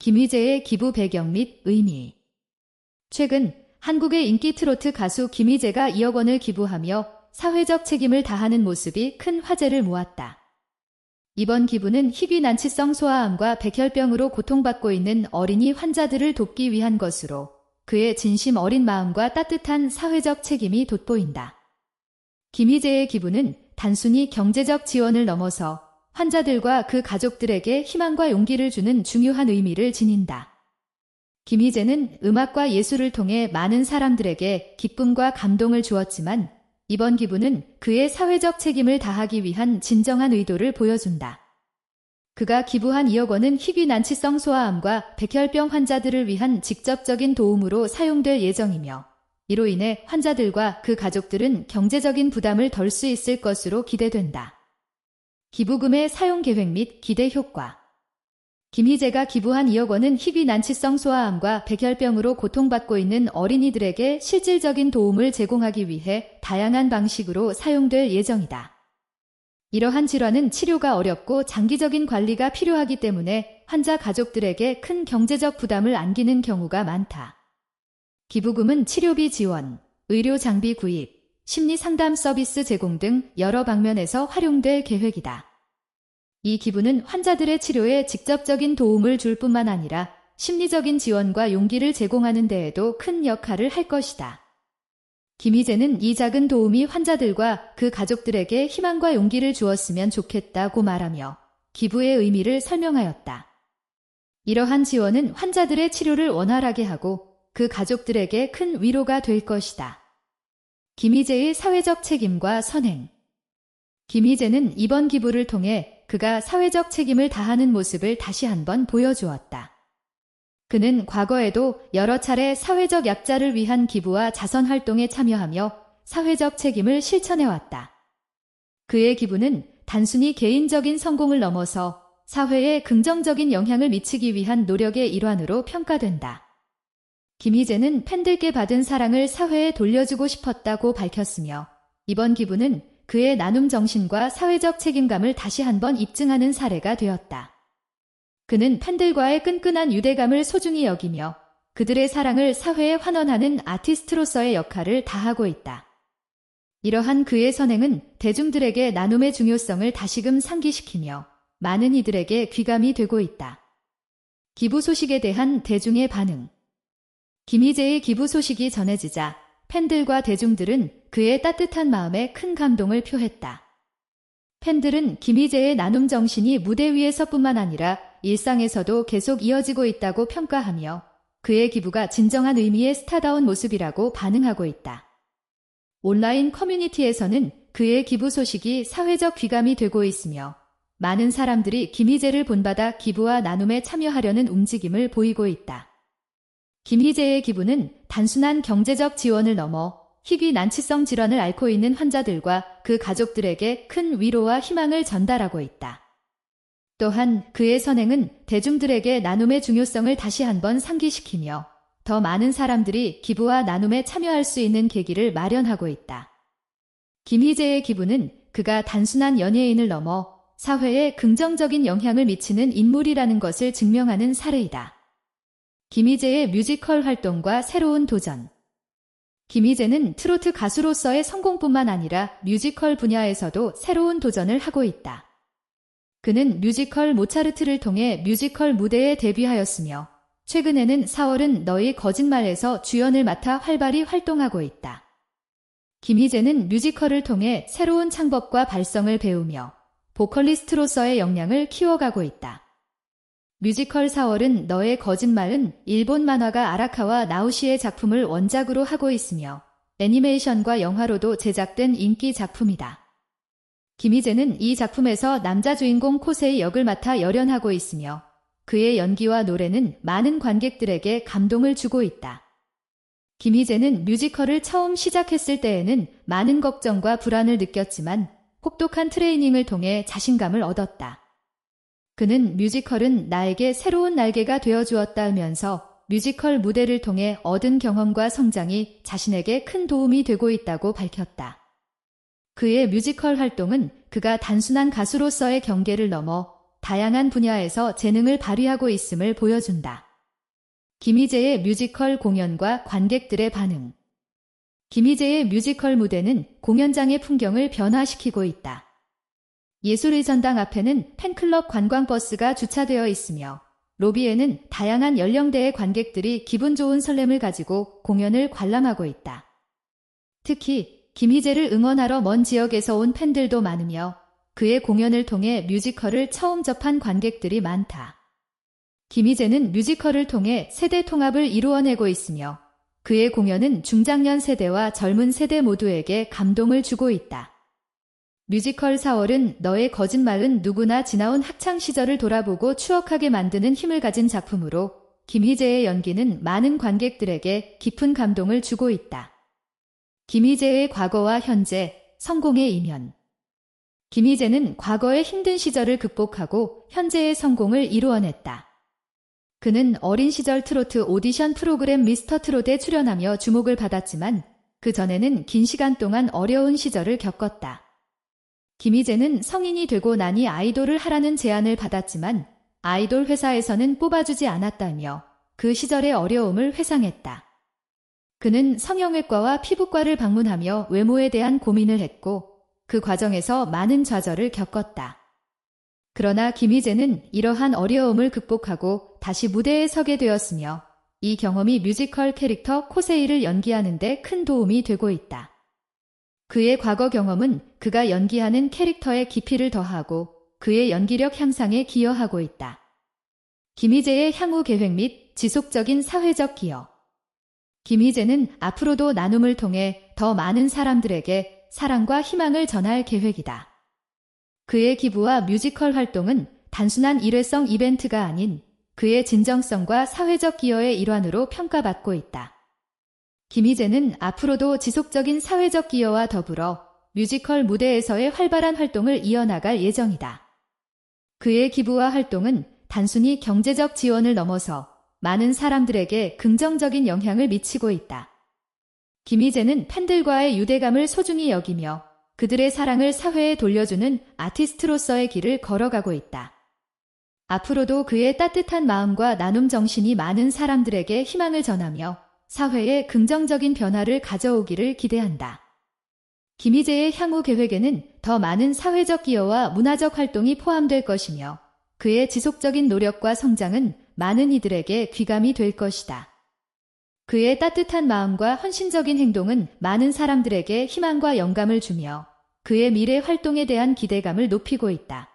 김희재의 기부 배경 및 의미. 최근 한국의 인기 트로트 가수 김희재가 2억 원을 기부하며 사회적 책임을 다하는 모습이 큰 화제를 모았다. 이번 기부는 희귀 난치성 소아암과 백혈병으로 고통받고 있는 어린이 환자들을 돕기 위한 것으로 그의 진심 어린 마음과 따뜻한 사회적 책임이 돋보인다. 김희재의 기부는 단순히 경제적 지원을 넘어서 환자들과 그 가족들에게 희망과 용기를 주는 중요한 의미를 지닌다. 김희재는 음악과 예술을 통해 많은 사람들에게 기쁨과 감동을 주었지만 이번 기부는 그의 사회적 책임을 다하기 위한 진정한 의도를 보여준다. 그가 기부한 2억 원은 희귀 난치성 소아암과 백혈병 환자들을 위한 직접적인 도움으로 사용될 예정이며 이로 인해 환자들과 그 가족들은 경제적인 부담을 덜 수 있을 것으로 기대된다. 기부금의 사용 계획 및 기대 효과 김희재가 기부한 2억 원은 희귀 난치성 소아암과 백혈병으로 고통받고 있는 어린이들에게 실질적인 도움을 제공하기 위해 다양한 방식으로 사용될 예정이다. 이러한 질환은 치료가 어렵고 장기적인 관리가 필요하기 때문에 환자 가족들에게 큰 경제적 부담을 안기는 경우가 많다. 기부금은 치료비 지원, 의료 장비 구입, 심리 상담 서비스 제공 등 여러 방면에서 활용될 계획이다. 이 기부는 환자들의 치료에 직접적인 도움을 줄 뿐만 아니라 심리적인 지원과 용기를 제공하는 데에도 큰 역할을 할 것이다. 김희재는 이 작은 도움이 환자들과 그 가족들에게 희망과 용기를 주었으면 좋겠다고 말하며 기부의 의미를 설명하였다. 이러한 지원은 환자들의 치료를 원활하게 하고 그 가족들에게 큰 위로가 될 것이다. 김희재의 사회적 책임과 선행 김희재는 이번 기부를 통해 그가 사회적 책임을 다하는 모습을 다시 한번 보여주었다. 그는 과거에도 여러 차례 사회적 약자를 위한 기부와 자선 활동에 참여하며 사회적 책임을 실천해왔다. 그의 기부는 단순히 개인적인 성공을 넘어서 사회에 긍정적인 영향을 미치기 위한 노력의 일환으로 평가된다. 김희재는 팬들께 받은 사랑을 사회에 돌려주고 싶었다고 밝혔으며 이번 기부는 그의 나눔 정신과 사회적 책임감을 다시 한번 입증하는 사례가 되었다. 그는 팬들과의 끈끈한 유대감을 소중히 여기며 그들의 사랑을 사회에 환원하는 아티스트로서의 역할을 다하고 있다. 이러한 그의 선행은 대중들에게 나눔의 중요성을 다시금 상기시키며 많은 이들에게 귀감이 되고 있다. 기부 소식에 대한 대중의 반응 김희재의 기부 소식이 전해지자 팬들과 대중들은 그의 따뜻한 마음에 큰 감동을 표했다. 팬들은 김희재의 나눔 정신이 무대 위에서뿐만 아니라 일상에서도 계속 이어지고 있다고 평가하며 그의 기부가 진정한 의미의 스타다운 모습이라고 반응하고 있다. 온라인 커뮤니티에서는 그의 기부 소식이 사회적 귀감이 되고 있으며 많은 사람들이 김희재를 본받아 기부와 나눔에 참여하려는 움직임을 보이고 있다. 김희재의 기부는 단순한 경제적 지원을 넘어 희귀 난치성 질환을 앓고 있는 환자들과 그 가족들에게 큰 위로와 희망을 전달하고 있다. 또한 그의 선행은 대중들에게 나눔의 중요성을 다시 한번 상기시키며 더 많은 사람들이 기부와 나눔에 참여할 수 있는 계기를 마련하고 있다. 김희재의 기부는 그가 단순한 연예인을 넘어 사회에 긍정적인 영향을 미치는 인물이라는 것을 증명하는 사례이다. 김희재의 뮤지컬 활동과 새로운 도전 김희재는 트로트 가수로서의 성공뿐만 아니라 뮤지컬 분야에서도 새로운 도전을 하고 있다. 그는 뮤지컬 모차르트를 통해 뮤지컬 무대에 데뷔하였으며 최근에는 4월은 너희 거짓말에서 주연을 맡아 활발히 활동하고 있다. 김희재는 뮤지컬을 통해 새로운 창법과 발성을 배우며 보컬리스트로서의 역량을 키워가고 있다. 뮤지컬 4월은 너의 거짓말은 일본 만화가 아라카와 나우시의 작품을 원작으로 하고 있으며 애니메이션과 영화로도 제작된 인기 작품이다. 김희재는 이 작품에서 남자 주인공 코세의 역을 맡아 열연하고 있으며 그의 연기와 노래는 많은 관객들에게 감동을 주고 있다. 김희재는 뮤지컬을 처음 시작했을 때에는 많은 걱정과 불안을 느꼈지만 혹독한 트레이닝을 통해 자신감을 얻었다. 그는 뮤지컬은 나에게 새로운 날개가 되어 주었다 하면서 뮤지컬 무대를 통해 얻은 경험과 성장이 자신에게 큰 도움이 되고 있다고 밝혔다. 그의 뮤지컬 활동은 그가 단순한 가수로서의 경계를 넘어 다양한 분야에서 재능을 발휘하고 있음을 보여준다. 김희재의 뮤지컬 공연과 관객들의 반응. 김희재의 뮤지컬 무대는 공연장의 풍경을 변화시키고 있다. 예술의 전당 앞에는 팬클럽 관광버스가 주차되어 있으며 로비에는 다양한 연령대의 관객들이 기분 좋은 설렘을 가지고 공연을 관람하고 있다. 특히 김희재를 응원하러 먼 지역에서 온 팬들도 많으며 그의 공연을 통해 뮤지컬을 처음 접한 관객들이 많다. 김희재는 뮤지컬을 통해 세대 통합을 이루어내고 있으며 그의 공연은 중장년 세대와 젊은 세대 모두에게 감동을 주고 있다. 뮤지컬 4월은 너의 거짓말은 누구나 지나온 학창 시절을 돌아보고 추억하게 만드는 힘을 가진 작품으로 김희재의 연기는 많은 관객들에게 깊은 감동을 주고 있다. 김희재의 과거와 현재, 성공의 이면. 김희재는 과거의 힘든 시절을 극복하고 현재의 성공을 이루어냈다. 그는 어린 시절 트로트 오디션 프로그램 미스터 트롯에 출연하며 주목을 받았지만 그 전에는 긴 시간 동안 어려운 시절을 겪었다. 김희재는 성인이 되고 나니 아이돌을 하라는 제안을 받았지만 아이돌 회사에서는 뽑아주지 않았다며 그 시절의 어려움을 회상했다. 그는 성형외과와 피부과를 방문하며 외모에 대한 고민을 했고 그 과정에서 많은 좌절을 겪었다. 그러나 김희재는 이러한 어려움을 극복하고 다시 무대에 서게 되었으며 이 경험이 뮤지컬 캐릭터 코세이를 연기하는 데 큰 도움이 되고 있다. 그의 과거 경험은 그가 연기하는 캐릭터의 깊이를 더하고 그의 연기력 향상에 기여하고 있다. 김희재의 향후 계획 및 지속적인 사회적 기여. 김희재는 앞으로도 나눔을 통해 더 많은 사람들에게 사랑과 희망을 전할 계획이다. 그의 기부와 뮤지컬 활동은 단순한 일회성 이벤트가 아닌 그의 진정성과 사회적 기여의 일환으로 평가받고 있다. 김희재는 앞으로도 지속적인 사회적 기여와 더불어 뮤지컬 무대에서의 활발한 활동을 이어나갈 예정이다. 그의 기부와 활동은 단순히 경제적 지원을 넘어서 많은 사람들에게 긍정적인 영향을 미치고 있다. 김희재는 팬들과의 유대감을 소중히 여기며 그들의 사랑을 사회에 돌려주는 아티스트로서의 길을 걸어가고 있다. 앞으로도 그의 따뜻한 마음과 나눔 정신이 많은 사람들에게 희망을 전하며 사회에 긍정적인 변화를 가져오기를 기대한다. 김희재의 향후 계획에는 더 많은 사회적 기여와 문화적 활동이 포함될 것이며 그의 지속적인 노력과 성장은 많은 이들에게 귀감이 될 것이다. 그의 따뜻한 마음과 헌신적인 행동은 많은 사람들에게 희망과 영감을 주며 그의 미래 활동에 대한 기대감을 높이고 있다.